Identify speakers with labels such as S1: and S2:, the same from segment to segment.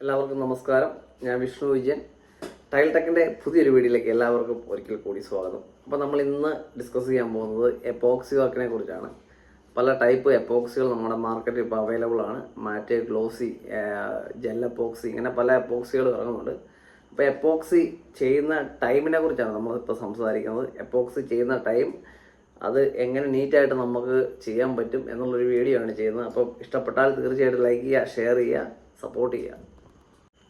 S1: എല്ലാവർക്കും നമസ്കാരം. ഞാൻ വിഷ്ണു വിജയൻ. ടൈൽ ടെക്കിന്റെ പുതിയൊരു വീഡിയോയിലേക്ക് എല്ലാവർക്കും ഒരിക്കൽ കൂടി സ്വാഗതം. അപ്പോൾ നമ്മൾ ഇന്ന് ഡിസ്കസ് ചെയ്യാൻ പോകുന്നത് എപ്പോക്സി വർക്കിനെ കുറിച്ചാണ്. പല ടൈപ്പ് എപ്പോക്സികൾ നമ്മുടെ മാർക്കറ്റിൽ ഇപ്പോൾ അവൈലബിൾ ആണ്. മാറ്റ് ഗ്ലോസി ജെൽ എപ്പോക്സി ഇങ്ങനെ പല എപ്പോക്സികൾ ഇറങ്ങുന്നുണ്ട്. അപ്പോൾ എപ്പോക്സി ചെയ്യുന്ന ടൈമിനെ കുറിച്ചാണ് നമ്മളിപ്പോൾ സംസാരിക്കുന്നത്. എപ്പോക്സി ചെയ്യുന്ന ടൈം അത് എങ്ങനെ നീറ്റായിട്ട് നമുക്ക് ചെയ്യാൻ പറ്റും എന്നുള്ളൊരു വീഡിയോ ആണ് ചെയ്യുന്നത്. അപ്പോൾ ഇഷ്ടപ്പെട്ടാൽ തീർച്ചയായിട്ടും ലൈക്ക് ചെയ്യുക ഷെയർ ചെയ്യുക സപ്പോർട്ട് ചെയ്യുക.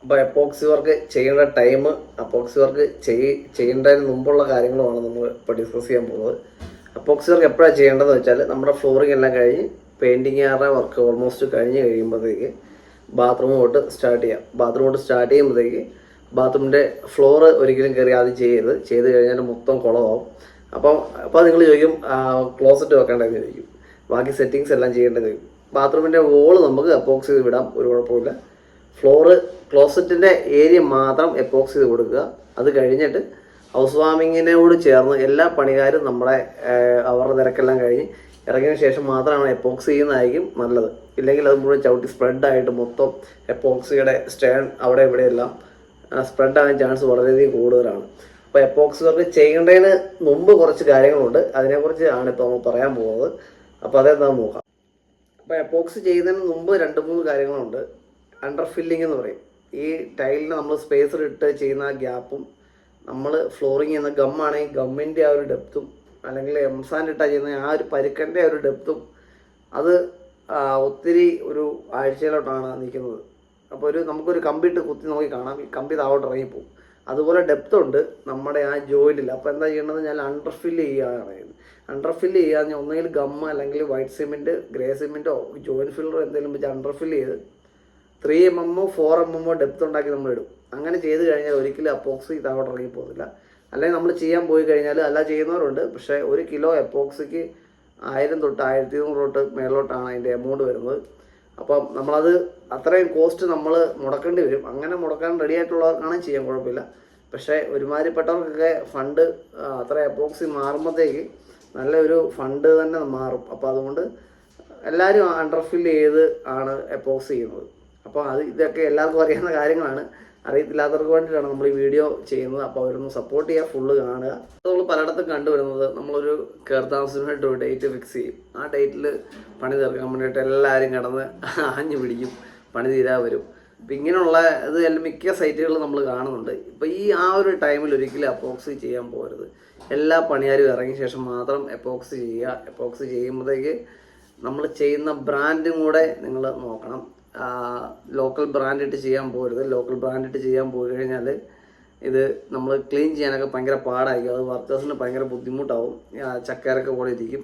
S1: അപ്പോൾ എപ്പോക്സി വർക്ക് ചെയ്യേണ്ട ടൈം അപ്പോക്സി വർക്ക് ചെയ് ചെയ്യേണ്ടതിന് മുമ്പുള്ള കാര്യങ്ങളുമാണ് നമ്മൾ ഇപ്പോൾ ഡിസ്കസ് ചെയ്യാൻ പോകുന്നത്. അപ്പോക്സി വർക്ക് എപ്പോഴാണ് ചെയ്യേണ്ടതെന്ന് വെച്ചാൽ നമ്മുടെ ഫ്ലോറിംഗ് എല്ലാം കഴിഞ്ഞ് പെയിന്റിങ്ങുകാരുടെ വർക്ക് ഓൾമോസ്റ്റ് കഴിഞ്ഞ് കഴിയുമ്പോഴത്തേക്ക് ബാത്റൂം തൊട്ട് സ്റ്റാർട്ട് ചെയ്യാം. ബാത്റൂം തൊട്ട് സ്റ്റാർട്ട് ചെയ്യുമ്പോഴത്തേക്ക് ബാത്റൂമിന്റെ ഫ്ലോർ ഒരിക്കലും കയറി ആദ്യം ചെയ്യരുത്. ചെയ്ത് കഴിഞ്ഞാൽ മൊത്തം കുളമാവും. അപ്പം അപ്പോൾ നിങ്ങൾ ചോദിക്കും ക്ലോസറ്റ് വെക്കേണ്ടതെന്ന് ചോദിക്കും. ബാക്കി സെറ്റിങ്സ് എല്ലാം ചെയ്യേണ്ടത് ബാത്റൂമിന്റെ വോൾ നമുക്ക് അപ്പോക്സ് വിടാം. ഒരു കുഴപ്പമില്ല ഫ്ലോറ് ക്ലോസറ്റിന്റെ ഏരിയ മാത്രം എപ്പോക്സ് ചെയ്ത് കൊടുക്കുക. അത് കഴിഞ്ഞിട്ട് ഹൗസ് വാമിങ്ങിനോട് ചേർന്ന് എല്ലാ പണികാരും നമ്മുടെ അവരുടെ തിരക്കെല്ലാം കഴിഞ്ഞ് ഇറങ്ങിയതിന് ശേഷം മാത്രമാണ് എപ്പോക്സ് ചെയ്യുന്നതായിരിക്കും നല്ലത്. ഇല്ലെങ്കിൽ അത് മുഴുവൻ ചവിട്ടി സ്പ്രെഡായിട്ട് മൊത്തം എപ്പോക്സിയുടെ സ്റ്റേൺ അവിടെ ഇവിടെയെല്ലാം സ്പ്രെഡ് ആകാൻ ചാൻസ് വളരെയധികം കൂടുതലാണ്. അപ്പോൾ എപ്പോക്സ് വർക്ക് ചെയ്യേണ്ടതിന് മുമ്പ് കുറച്ച് കാര്യങ്ങളുണ്ട്. അതിനെക്കുറിച്ച് ആണ് ഇപ്പോൾ നമ്മൾ പറയാൻ പോകുന്നത്. അപ്പോൾ അതെന്താണെന്ന് നോക്കാം. അപ്പോൾ എപ്പോക്സ് ചെയ്യുന്നതിന് മുമ്പ് രണ്ട് മൂന്ന് കാര്യങ്ങളുണ്ട്. അണ്ടർ ഫില്ലിംഗ് എന്ന് പറയും. ഈ ടൈലിന് നമ്മൾ സ്പേസർ ഇട്ട് ചെയ്യുന്ന ആ ഗ്യാപ്പും നമ്മൾ ഫ്ലോറിങ് ചെയ്യുന്ന ഗമ്മാണെങ്കിൽ ഗമ്മിന്റെ ആ ഒരു ഡെപ്തും അല്ലെങ്കിൽ എംസാൻ ഇട്ടാ ചെയ്യുന്ന ആ ഒരു പരുക്കന്റെ ആ ഒരു ഡെപ്തും അത് ഒത്തിരി ഒരു ആഴ്ചയിലോട്ടാണ് നിൽക്കുന്നത്. അപ്പോൾ ഒരു നമുക്കൊരു കമ്പിട്ട് കുത്തി നോക്കി കാണാം. ഈ കമ്പി താവോട്ട് ഇറങ്ങിപ്പോവും. അതുപോലെ ഡെപ്ത് ഉണ്ട് നമ്മുടെ ആ ജോയിന്റിൽ അപ്പോൾ എന്താ ചെയ്യേണ്ടത് ഞാൻ അണ്ടർ ഫില്ല് ചെയ്യുകയാണ് അണ്ടർ ഫില്ല് ചെയ്യാൻ ഞാൻ ഒന്നുകിൽ ഗമ്മ അല്ലെങ്കിൽ വൈറ്റ് സിമെന്റ് ഗ്രേ സിമെന്റോ ജോയിൻ ഫില്ലറോ എന്തെങ്കിലും വെച്ച് അണ്ടർ ഫില്ല് ചെയ്ത് ത്രീ എം എമ്മോ ഫോർ എം എമ്മോ ഡെപ്ത് ഉണ്ടാക്കി നമ്മൾ ഇടും. അങ്ങനെ ചെയ്ത് കഴിഞ്ഞാൽ ഒരിക്കലും അപ്പോക്സി താവോട്ട് ഇറങ്ങി പോകുന്നില്ല അല്ലെങ്കിൽ നമ്മൾ ചെയ്യാൻ പോയി കഴിഞ്ഞാൽ അല്ല ചെയ്യുന്നവരുണ്ട്. പക്ഷേ ഒരു കിലോ എപ്പോക്സിക്ക് ആയിരം തൊട്ട് ആയിരത്തി ഇരുന്നൂറ് തൊട്ട് മേലോട്ടാണ് അതിന്റെ എമൗണ്ട് വരുന്നത്. അപ്പം നമ്മളത് അത്രയും കോസ്റ്റ് നമ്മൾ മുടക്കേണ്ടി വരും. അങ്ങനെ മുടക്കാൻ റെഡി ആയിട്ടുള്ളവർക്കാണ് ചെയ്യാൻ കുഴപ്പമില്ല. പക്ഷേ ഒരുമാതിരിപ്പെട്ടവർക്കൊക്കെ ഫണ്ട് അത്ര എപ്പോക്സി മാറുമ്പോഴത്തേക്ക് നല്ലൊരു ഫണ്ട് തന്നെ മാറും. അപ്പോൾ അതുകൊണ്ട് എല്ലാവരും അണ്ടർഫിൽ ചെയ്ത് ആണ് എപ്പോക്സ് ചെയ്യുന്നത്. അപ്പോൾ അത് ഇതൊക്കെ എല്ലാവർക്കും അറിയാവുന്ന കാര്യങ്ങളാണ്. അറിയത്തില്ലാത്തവർക്ക് വേണ്ടിയിട്ടാണ് നമ്മൾ ഈ വീഡിയോ ചെയ്യുന്നത്. അപ്പോൾ അവരൊന്ന് സപ്പോർട്ട് ചെയ്യുക ഫുള്ള് കാണുക. നമ്മൾ പലയിടത്തും കണ്ടുവരുന്നത് നമ്മളൊരു കയർത്താമസത്തിനായിട്ട് ഒരു ഡേറ്റ് ഫിക്സ് ചെയ്യും. ആ ഡേറ്റിൽ പണി തീർക്കാൻ വേണ്ടിയിട്ട് എല്ലാവരും കിടന്ന് ആഞ്ഞു പിടിക്കും. പണി തീരാ വരും. അപ്പം ഇങ്ങനെയുള്ള ഇത് മിക്ക സൈറ്റുകളിലും നമ്മൾ കാണുന്നുണ്ട്. ഇപ്പം ഈ ആ ഒരു ടൈമിൽ ഒരിക്കലും അപ്പോക്സി ചെയ്യാൻ പോകരുത്. എല്ലാ പണിയാരും ഇറങ്ങിയ ശേഷം മാത്രം എപ്പോക്സി ചെയ്യുക. എപ്പോക്സി ചെയ്യുമ്പോഴത്തേക്ക് നമ്മൾ ചെയ്യുന്ന ബ്രാൻഡും കൂടെ നിങ്ങൾ നോക്കണം. ലോക്കൽ ബ്രാൻഡിട്ട് ചെയ്യാൻ പോകരുത് ലോക്കൽ ബ്രാൻഡിട്ട് ചെയ്യാൻ പോയി കഴിഞ്ഞാൽ ഇത് നമ്മൾ ക്ലീൻ ചെയ്യാനൊക്കെ ഭയങ്കര പാടായിരിക്കും. അത് വർക്കേഴ്സിന് ഭയങ്കര ബുദ്ധിമുട്ടാവും. ചക്കേരൊക്കെ പോലെ ഇരിക്കും.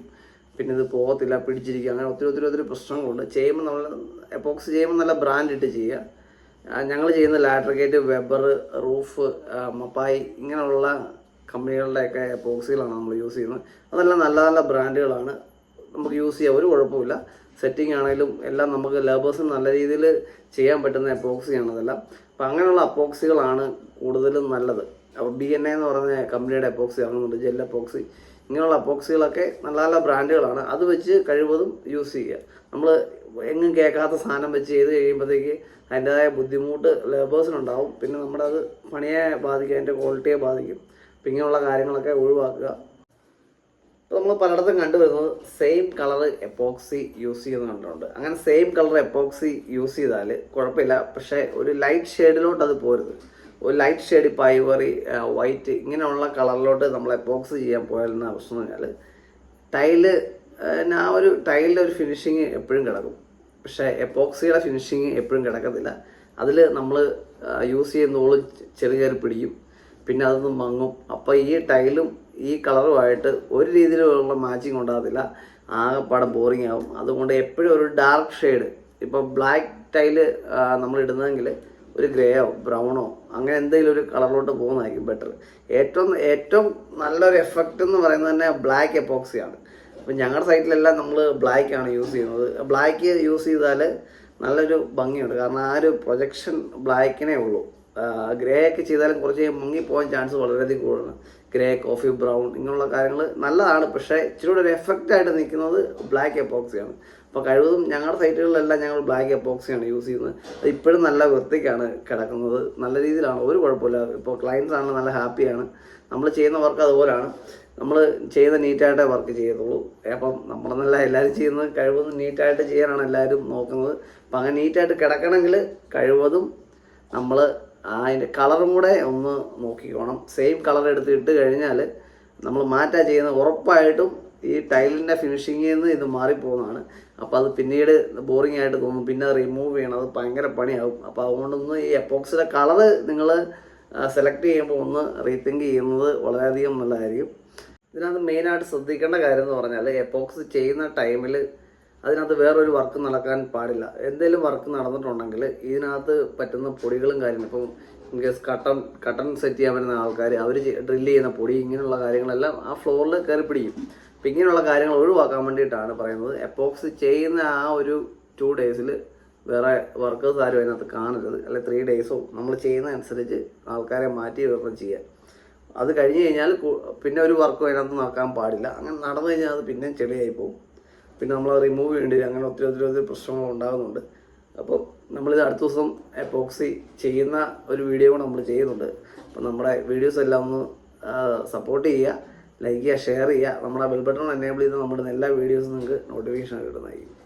S1: പിന്നെ ഇത് പോകത്തില്ല പിടിച്ചിരിക്കുക അങ്ങനെ ഒത്തിരി ഒത്തിരി ഒത്തിരി പ്രശ്നങ്ങളുണ്ട്. ചെയ്യുമ്പോൾ നമ്മൾ എപ്പോക്സ് ചെയ്യുമ്പോൾ നല്ല ബ്രാൻഡ് ഇട്ട് ചെയ്യുക. ഞങ്ങൾ ചെയ്യുന്ന ലാട്രിക്കേറ്റ് വെബർ റൂഫ് മപ്പായി ഇങ്ങനെയുള്ള കമ്പനികളുടെയൊക്കെ എപ്പോക്സികളാണ് നമ്മൾ യൂസ് ചെയ്യുന്നത്. അതെല്ലാം നല്ല നല്ല ബ്രാൻഡുകളാണ് നമുക്ക് യൂസ് ചെയ്യാം. ഒരു കുഴപ്പമില്ല. സെറ്റിംഗ് ആണെങ്കിലും എല്ലാം നമുക്ക് ലേബേഴ്സിന് നല്ല രീതിയിൽ ചെയ്യാൻ പറ്റുന്ന അപ്പോക്സിയാണ് അതെല്ലാം അപ്പോൾ അങ്ങനെയുള്ള അപ്പോക്സികളാണ് കൂടുതലും നല്ലത്. അപ്പോൾ ബി എൻ എ എന്ന് പറഞ്ഞ കമ്പനിയുടെ അപ്പോക്സി ആണെന്നുണ്ട് ജെൽ അപ്പോക്സി ഇങ്ങനെയുള്ള അപ്പോക്സികളൊക്കെ നല്ല നല്ല ബ്രാൻഡുകളാണ്. അത് വെച്ച് കഴിവതും യൂസ് ചെയ്യുക. നമ്മൾ എങ്ങും കേൾക്കാത്ത സാധനം വെച്ച് ചെയ്ത് കഴിയുമ്പോഴത്തേക്ക് അതിന്റെതായ ബുദ്ധിമുട്ട് ലേബേഴ്സിനുണ്ടാവും പിന്നെ നമ്മുടെ അത് പണിയെ ബാധിക്കും. അതിന്റെ ക്വാളിറ്റിയെ ബാധിക്കും. അപ്പം ഇങ്ങനെയുള്ള കാര്യങ്ങളൊക്കെ ഒഴിവാക്കുക. നമ്മൾ പലയിടത്തും കണ്ടുവരുന്നത് സെയിം കളർ എപ്പോക്സി യൂസ് ചെയ്യുന്ന കണ്ടിട്ടുണ്ട്. അങ്ങനെ സെയിം കളർ എപ്പോക്സി യൂസ് ചെയ്താൽ കുഴപ്പമില്ല. പക്ഷേ ഒരു ലൈറ്റ് ഷെയ്ഡിലോട്ട് അത് പോരുത്. ഒരു ലൈറ്റ് ഷെയ്ഡ് ഇപ്പോൾ ഐവറി വൈറ്റ് ഇങ്ങനെയുള്ള കളറിലോട്ട് നമ്മൾ എപ്പോക്സി ചെയ്യാൻ പോയാൽ എന്നാ പ്രശ്നം പറഞ്ഞാൽ ടൈൽ ആ ഒരു ടൈലിന്റെ ഒരു ഫിനിഷിങ് എപ്പോഴും കിടക്കും. പക്ഷേ എപ്പോക്സിയുടെ ഫിനിഷിങ് എപ്പോഴും കിടക്കത്തില്ല. അതിൽ നമ്മൾ യൂസ് ചെയ്യുന്നതോളം ചെറിയ ചെറിയ പിടിക്കും പിന്നെ അതൊന്നും മങ്ങും. അപ്പോൾ ഈ ടൈലും ഈ കളറുമായിട്ട് ഒരു രീതിയിലുള്ള മാച്ചിങ് ഉണ്ടാകത്തില്ല. ആകെപ്പാടെ ബോറിംഗ് ആവും. അതുകൊണ്ട് എപ്പോഴും ഒരു ഡാർക്ക് ഷെയ്ഡ് ഇപ്പോൾ ബ്ലാക്ക് ടൈൽ നമ്മൾ ഇടുന്നതെങ്കിൽ ഒരു ഗ്രേയോ ബ്രൗണോ അങ്ങനെ എന്തെങ്കിലും ഒരു കളറിലോട്ട് പോകുന്നതായിരിക്കും ബെറ്റർ ഏറ്റവും ഏറ്റവും നല്ലൊരു എഫക്റ്റ് എന്ന് പറയുന്നത് തന്നെ ബ്ലാക്ക് എപ്പോക്സിയാണ് അപ്പം ഞങ്ങളുടെ സൈറ്റിലെല്ലാം നമ്മൾ ബ്ലാക്ക് ആണ് യൂസ് ചെയ്യുന്നത്. ബ്ലാക്ക് യൂസ് ചെയ്താൽ നല്ലൊരു ഭംഗിയുണ്ട്. കാരണം ആ ഒരു പ്രൊജക്ഷൻ ബ്ലാക്കിനേ ഉള്ളൂ. ഗ്രേ ഒക്കെ ചെയ്താലും കുറച്ച് മുങ്ങിപ്പോകാൻ ചാൻസ് വളരെയധികം കൂടുതലാണ്. ഗ്രേ കോഫി ബ്രൗൺ ഇങ്ങനെയുള്ള കാര്യങ്ങൾ നല്ലതാണ്. പക്ഷേ ഇച്ചിരി ഒരു എഫക്റ്റ് ആയിട്ട് നിൽക്കുന്നത് ബ്ലാക്ക് എപ്പോക്സിയാണ് അപ്പോൾ കഴിവതും ഞങ്ങളുടെ സൈറ്റുകളിലെല്ലാം ഞങ്ങൾ ബ്ലാക്ക് എപ്പോക്സിയാണ് യൂസ് ചെയ്യുന്നത്. അത് ഇപ്പോഴും നല്ല വൃത്തിക്കാണ് കിടക്കുന്നത്. നല്ല രീതിയിലാണ്. ഒരു കുഴപ്പമില്ല. ഇപ്പോൾ ക്ലയൻസ് ആണ് നല്ല ഹാപ്പിയാണ് നമ്മൾ ചെയ്യുന്ന വർക്ക് അതുപോലെയാണ് നമ്മൾ ചെയ്യുന്ന നീറ്റായിട്ടേ വർക്ക് ചെയ്യത്തുള്ളൂ. അപ്പം നമ്മളെന്നല്ല എല്ലാവരും ചെയ്യുന്നത് കഴിവതും നീറ്റായിട്ട് ചെയ്യാനാണ് എല്ലാവരും നോക്കുന്നത്. അപ്പം അങ്ങനെ നീറ്റായിട്ട് കിടക്കണമെങ്കിൽ കഴിവതും നമ്മൾ അതിന്റെ കളറും കൂടെ ഒന്ന് നോക്കിക്കോണം. സെയിം കളർ എടുത്ത് ഇട്ട് കഴിഞ്ഞാൽ നമ്മൾ മാറ്റാ ചെയ്യുന്ന ഉറപ്പായിട്ടും ഈ ടൈലിന്റെ ഫിനിഷിങ്ങിൽ നിന്ന് ഇത് മാറിപ്പോകുന്നതാണ് അപ്പോൾ അത് പിന്നീട് ബോറിംഗ് ആയിട്ട് തോന്നും. പിന്നെ റിമൂവ് ചെയ്യണം. അത് ഭയങ്കര പണിയാവും. അപ്പോൾ അതുകൊണ്ടൊന്ന് ഈ എപ്പോക്സിയുടെ കളറ് നിങ്ങൾ സെലക്ട് ചെയ്യുമ്പോൾ ഒന്ന് റീതിങ്ക് ചെയ്യുന്നത് വളരെയധികം നല്ലതായിരിക്കും. ഇതിനകത്ത് മെയിനായിട്ട് ശ്രദ്ധിക്കേണ്ട കാര്യം എന്ന് പറഞ്ഞാൽ എപ്പോക്സ് ചെയ്യുന്ന ടൈമിൽ അതിനകത്ത് വേറൊരു വർക്ക് നടക്കാൻ പാടില്ല. എന്തെങ്കിലും വർക്ക് നടന്നിട്ടുണ്ടെങ്കിൽ ഇതിനകത്ത് പറ്റുന്ന പൊടികളും കാര്യങ്ങളും ഇപ്പം ഇൻകേസ് കട്ടൺ കട്ടൺ സെറ്റ് ചെയ്യാൻ വരുന്ന ആൾക്കാർ അവർ ഡ്രില്ല് ചെയ്യുന്ന പൊടി ഇങ്ങനെയുള്ള കാര്യങ്ങളെല്ലാം ആ ഫ്ലോറിൽ കയറി പിടിക്കും. അപ്പം ഇങ്ങനെയുള്ള കാര്യങ്ങൾ ഒഴിവാക്കാൻ വേണ്ടിയിട്ടാണ് പറയുന്നത്. എപ്പോക്സ് ചെയ്യുന്ന ആ ഒരു ടു ഡേയ്സിൽ വേറെ വർക്കേഴ്സ് ആരും അതിനകത്ത് കാണരുത്. അല്ലെങ്കിൽ ത്രീ ഡേയ്സോ നമ്മൾ ചെയ്യുന്ന അനുസരിച്ച് ആൾക്കാരെ മാറ്റി വിതരണം ചെയ്യുക. അത് കഴിഞ്ഞ് കഴിഞ്ഞാൽ പിന്നെ ഒരു വർക്കും അതിനകത്ത് നടക്കാൻ പാടില്ല. അങ്ങനെ നടന്നു കഴിഞ്ഞാൽ അത് പിന്നെയും ചെളിയായി പോകും. പിന്നെ നമ്മൾ റിമൂവ് ചെയ്യേണ്ടി വരും. അങ്ങനെ ഒത്തിരി ഒത്തിരി ഒത്തിരി പ്രശ്നങ്ങൾ ഉണ്ടാകുന്നുണ്ട്. അപ്പോൾ നമ്മളിത് അടുത്ത ദിവസം എപ്പോക്സി ചെയ്യുന്ന ഒരു വീഡിയോ നമ്മൾ ചെയ്യുന്നുണ്ട്. അപ്പോൾ നമ്മുടെ വീഡിയോസ് എല്ലാം ഒന്ന് സപ്പോർട്ട് ചെയ്യുക ലൈക്ക് ചെയ്യുക ഷെയർ ചെയ്യുക. നമ്മുടെ ബെൽ ബട്ടൺ എനേബിൾ ചെയ്ത് നമ്മുടെ എല്ലാ വീഡിയോസും നിങ്ങൾക്ക് നോട്ടിഫിക്കേഷൻ കിട്ടുന്നതായിരിക്കും.